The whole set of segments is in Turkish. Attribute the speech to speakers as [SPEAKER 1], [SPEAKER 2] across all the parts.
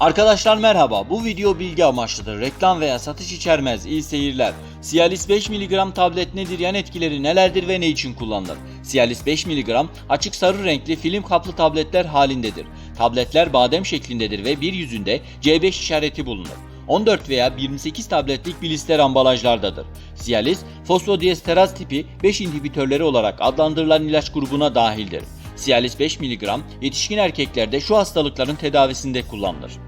[SPEAKER 1] Arkadaşlar merhaba. Bu video bilgi amaçlıdır. Reklam veya satış içermez. İyi seyirler. Cialis 5 mg tablet nedir? Yan etkileri nelerdir ve ne için kullanılır? Cialis 5 mg açık sarı renkli film kaplı tabletler halindedir. Tabletler badem şeklindedir ve bir yüzünde C5 işareti bulunur. 14 veya 28 tabletlik blister ambalajlardadır. Cialis, fosfodiesteraz tipi 5 inhibitörleri olarak adlandırılan ilaç grubuna dahildir. Cialis 5 mg yetişkin erkeklerde şu hastalıkların tedavisinde kullanılır.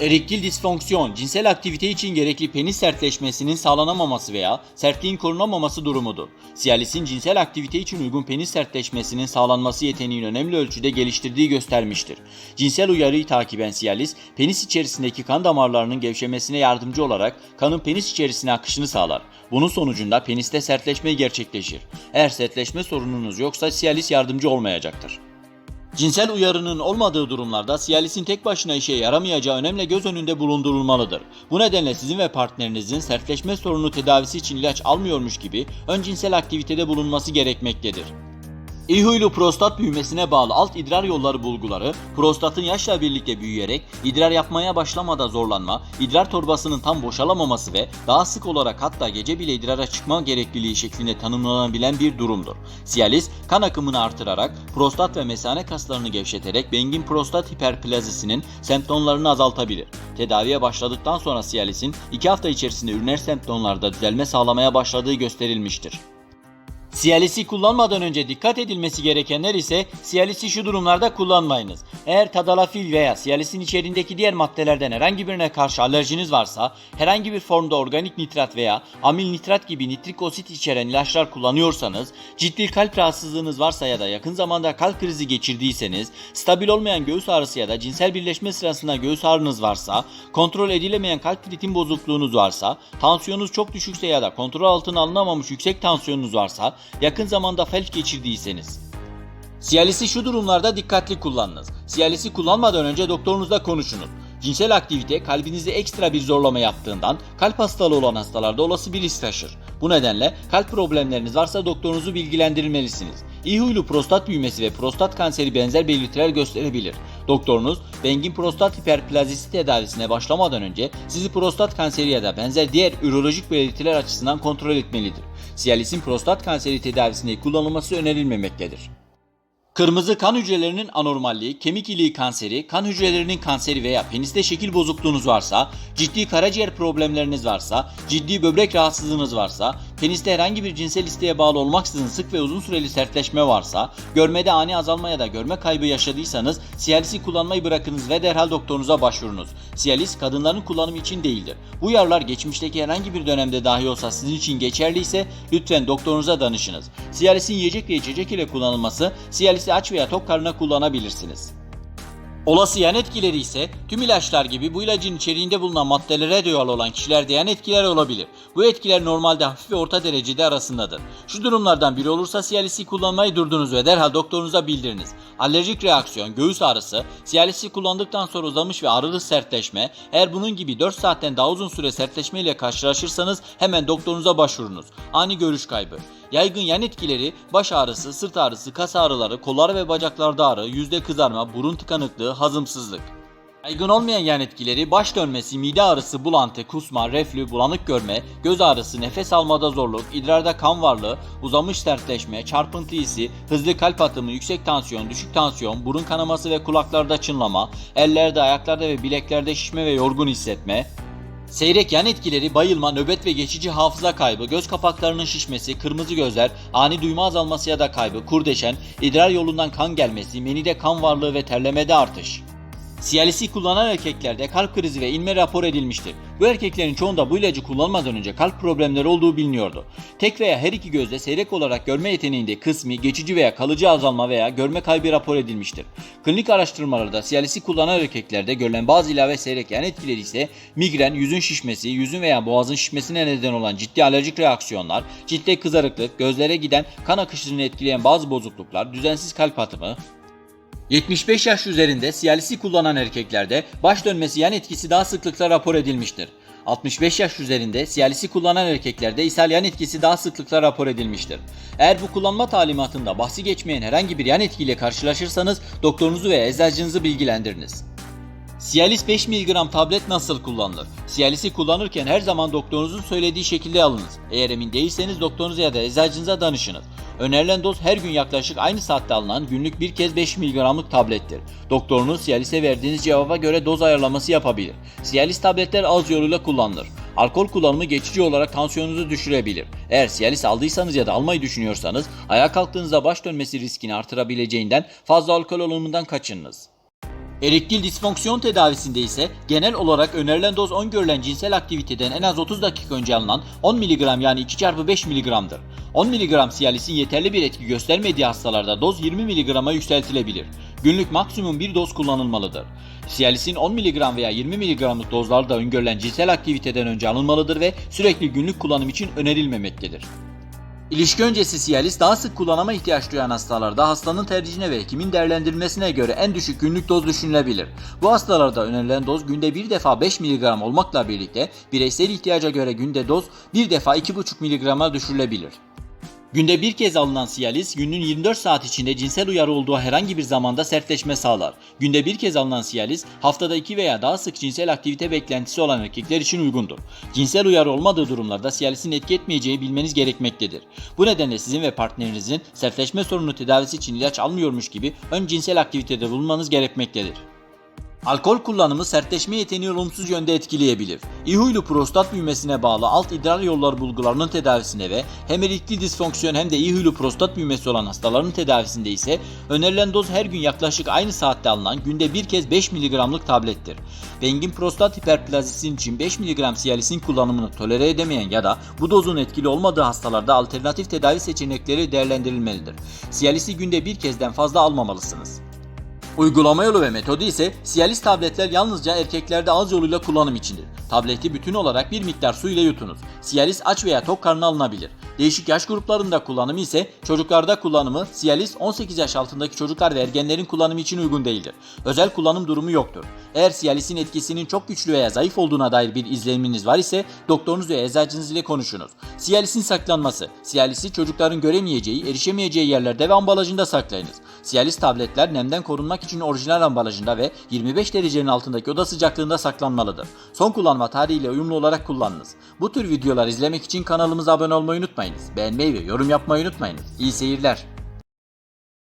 [SPEAKER 1] Erektil disfonksiyon, cinsel aktivite için gerekli penis sertleşmesinin sağlanamaması veya sertliğin korunamaması durumudur. Cialis'in cinsel aktivite için uygun penis sertleşmesinin sağlanması yeteneğini önemli ölçüde geliştirdiği göstermiştir. Cinsel uyarıyı takiben Cialis, penis içerisindeki kan damarlarının gevşemesine yardımcı olarak kanın penis içerisine akışını sağlar. Bunun sonucunda peniste sertleşme gerçekleşir. Eğer sertleşme sorununuz yoksa Cialis yardımcı olmayacaktır. Cinsel uyarının olmadığı durumlarda Cialis'in tek başına işe yaramayacağı önemli göz önünde bulundurulmalıdır. Bu nedenle sizin ve partnerinizin sertleşme sorunu tedavisi için ilaç almıyormuş gibi ön cinsel aktivitede bulunması gerekmektedir. İyi huylu prostat büyümesine bağlı alt idrar yolları bulguları, prostatın yaşla birlikte büyüyerek idrar yapmaya başlamada zorlanma, idrar torbasının tam boşalamaması ve daha sık olarak hatta gece bile idrara çıkma gerekliliği şeklinde tanımlanabilen bir durumdur. Cialis, kan akımını artırarak prostat ve mesane kaslarını gevşeterek bengin prostat hiperplazisinin semptomlarını azaltabilir. Tedaviye başladıktan sonra Cialis'in 2 hafta içerisinde üriner semptomlarda düzelme sağlamaya başladığı gösterilmiştir. Cialis'i kullanmadan önce dikkat edilmesi gerekenler ise Cialis'i şu durumlarda kullanmayınız. Eğer tadalafil veya Cialis'in içeriğindeki diğer maddelerden herhangi birine karşı alerjiniz varsa, herhangi bir formda organik nitrat veya amil nitrat gibi nitrik osit içeren ilaçlar kullanıyorsanız, ciddi kalp rahatsızlığınız varsa ya da yakın zamanda kalp krizi geçirdiyseniz, stabil olmayan göğüs ağrısı ya da cinsel birleşme sırasında göğüs ağrınız varsa, kontrol edilemeyen kalp ritim bozukluğunuz varsa, tansiyonunuz çok düşükse ya da kontrol altına alınamamış yüksek tansiyonunuz varsa, yakın zamanda felç geçirdiyseniz. Cialis'i şu durumlarda dikkatli kullanınız. Cialis'i kullanmadan önce doktorunuzla konuşunuz. Cinsel aktivite kalbinizde ekstra bir zorlama yaptığından kalp hastalığı olan hastalarda olası bir risk taşır. Bu nedenle kalp problemleriniz varsa doktorunuzu bilgilendirmelisiniz. İyi huylu prostat büyümesi ve prostat kanseri benzer belirtiler gösterebilir. Doktorunuz bengin prostat hiperplazisi tedavisine başlamadan önce sizi prostat kanseri ya da benzer diğer ürolojik belirtiler açısından kontrol etmelidir. Cialis'in prostat kanseri tedavisinde kullanılması önerilmemektedir. Kırmızı kan hücrelerinin anormalliği, kemik iliği kanseri, kan hücrelerinin kanseri veya peniste şekil bozukluğunuz varsa, ciddi karaciğer problemleriniz varsa, ciddi böbrek rahatsızlığınız varsa, peniste herhangi bir cinsel isteğe bağlı olmaksızın sık ve uzun süreli sertleşme varsa, görmede ani azalma ya da görme kaybı yaşadıysanız Cialis'i kullanmayı bırakınız ve derhal doktorunuza başvurunuz. Cialis kadınların kullanımı için değildir. Bu uyarılar geçmişteki herhangi bir dönemde dahi olsa sizin için geçerliyse lütfen doktorunuza danışınız. Cialis'in yiyecek ve içecek ile kullanılması Cialis'i aç veya tok karnına kullanabilirsiniz. Olası yan etkileri ise tüm ilaçlar gibi bu ilacın içeriğinde bulunan maddelere duyarlı olan kişilerde yan etkiler olabilir. Bu etkiler normalde hafif ve orta derecede arasındadır. Şu durumlardan biri olursa Cialis'i kullanmayı durdunuz ve derhal doktorunuza bildiriniz. Alerjik reaksiyon, göğüs ağrısı, Cialis'i kullandıktan sonra uzamış ve ağrılı sertleşme, eğer bunun gibi 4 saatten daha uzun süre sertleşme ile karşılaşırsanız hemen doktorunuza başvurunuz. Ani görüş kaybı. Yaygın yan etkileri baş ağrısı, sırt ağrısı, kas ağrıları, kollar ve bacaklarda ağrı, yüzde kızarma, burun tıkanıklığı, hazımsızlık. Yaygın olmayan yan etkileri baş dönmesi, mide ağrısı, bulantı, kusma, reflü, bulanık görme, göz ağrısı, nefes almada zorluk, idrarda kan varlığı, uzamış sertleşme, çarpıntı hissi, hızlı kalp atımı, yüksek tansiyon, düşük tansiyon, burun kanaması ve kulaklarda çınlama, ellerde, ayaklarda ve bileklerde şişme ve yorgun hissetme, Seyrek yan etkileri bayılma, nöbet ve geçici hafıza kaybı, göz kapaklarının şişmesi, kırmızı gözler, ani duyma azalması ya da kaybı, kurdeşen, idrar yolundan kan gelmesi, menide kan varlığı ve terlemede artış. Cialis'i kullanan erkeklerde kalp krizi ve inme rapor edilmiştir. Bu erkeklerin çoğunda bu ilacı kullanmadan önce kalp problemleri olduğu biliniyordu. Tek veya her iki gözle seyrek olarak görme yeteneğinde kısmi, geçici veya kalıcı azalma veya görme kaybı rapor edilmiştir. Klinik araştırmalarda Cialis'i kullanan erkeklerde görülen bazı ilave seyrek yan etkileri ise migren, yüzün şişmesi, yüzün veya boğazın şişmesine neden olan ciddi alerjik reaksiyonlar, ciltte kızarıklık, gözlere giden kan akışını etkileyen bazı bozukluklar, düzensiz kalp atımı, 75 yaş üzerinde Cialis'i kullanan erkeklerde baş dönmesi yan etkisi daha sıklıkla rapor edilmiştir. 65 yaş üzerinde Cialis'i kullanan erkeklerde ishal yan etkisi daha sıklıkla rapor edilmiştir. Eğer bu kullanma talimatında bahsi geçmeyen herhangi bir yan etkiyle karşılaşırsanız doktorunuzu veya eczacınızı bilgilendiriniz. Cialis 5 mg tablet nasıl kullanılır? Cialis'i kullanırken her zaman doktorunuzun söylediği şekilde alınız. Eğer emin değilseniz doktorunuza ya da eczacınıza danışınız. Önerilen doz her gün yaklaşık aynı saatte alınan günlük bir kez 5 mg'lık tablettir. Doktorunuz Cialis'e verdiğiniz cevaba göre doz ayarlaması yapabilir. Cialis tabletler ağız yoluyla kullanılır. Alkol kullanımı geçici olarak tansiyonunuzu düşürebilir. Eğer Cialis aldıysanız ya da almayı düşünüyorsanız ayağa kalktığınızda baş dönmesi riskini artırabileceğinden fazla alkol alımından kaçınınız. Erektil disfonksiyon tedavisinde ise genel olarak önerilen doz öngörülen cinsel aktiviteden en az 30 dakika önce alınan 10 mg yani 2 x 5 mg'dır. 10 mg Cialis'in yeterli bir etki göstermediği hastalarda doz 20 mg'a yükseltilebilir. Günlük maksimum bir doz kullanılmalıdır. Cialis'in 10 mg veya 20 mg'lık dozları da öngörülen cinsel aktiviteden önce alınmalıdır ve sürekli günlük kullanım için önerilmemektedir. İlişki öncesi Cialis daha sık kullanıma ihtiyaç duyan hastalarda hastanın tercihine ve hekimin değerlendirmesine göre en düşük günlük doz düşünülebilir. Bu hastalarda önerilen doz günde bir defa 5 mg olmakla birlikte bireysel ihtiyaca göre günde doz bir defa 2,5 mg'a düşürülebilir. Günde bir kez alınan Cialis günün 24 saat içinde cinsel uyarı olduğu herhangi bir zamanda sertleşme sağlar. Günde bir kez alınan Cialis haftada 2 veya daha sık cinsel aktivite beklentisi olan erkekler için uygundur. Cinsel uyarı olmadığı durumlarda Cialis'in etki etmeyeceği bilmeniz gerekmektedir. Bu nedenle sizin ve partnerinizin sertleşme sorunu tedavisi için ilaç almıyormuş gibi ön cinsel aktivitede bulunmanız gerekmektedir. Alkol kullanımı sertleşme yeteneği olumsuz yönde etkileyebilir. İyi huylu prostat büyümesine bağlı alt idrar yolları bulgularının tedavisine ve hem erikli disfonksiyon hem de iyi huylu prostat büyümesi olan hastaların tedavisinde ise önerilen doz her gün yaklaşık aynı saatte alınan günde bir kez 5 mg'lık tablettir. Bengin prostat hiperplazisi için 5 mg Cialis'in kullanımını tolere edemeyen ya da bu dozun etkili olmadığı hastalarda alternatif tedavi seçenekleri değerlendirilmelidir. Cialis'i günde bir kezden fazla almamalısınız. Uygulama yolu ve metodu ise Cialis tabletler yalnızca erkeklerde ağız yoluyla kullanım içindir. Tableti bütün olarak bir miktar su ile yutunuz. Cialis aç veya tok karnına alınabilir. Değişik yaş gruplarında kullanımı ise çocuklarda kullanımı Cialis 18 yaş altındaki çocuklar ve ergenlerin kullanımı için uygun değildir. Özel kullanım durumu yoktur. Eğer Cialis'in etkisinin çok güçlü veya zayıf olduğuna dair bir izleniminiz var ise doktorunuz ve eczacınız ile konuşunuz. Cialis'in saklanması. Cialis'i çocukların göremeyeceği, erişemeyeceği yerlerde ve ambalajında saklayınız. Cialis tabletler nemden korunmak için orijinal ambalajında ve 25 derecenin altındaki oda sıcaklığında saklanmalıdır. Son kullanma tarihiyle uyumlu olarak kullanınız. Bu tür videolar izlemek için kanalımıza abone olmayı unutmayınız. Beğenmeyi ve yorum yapmayı unutmayınız. İyi seyirler.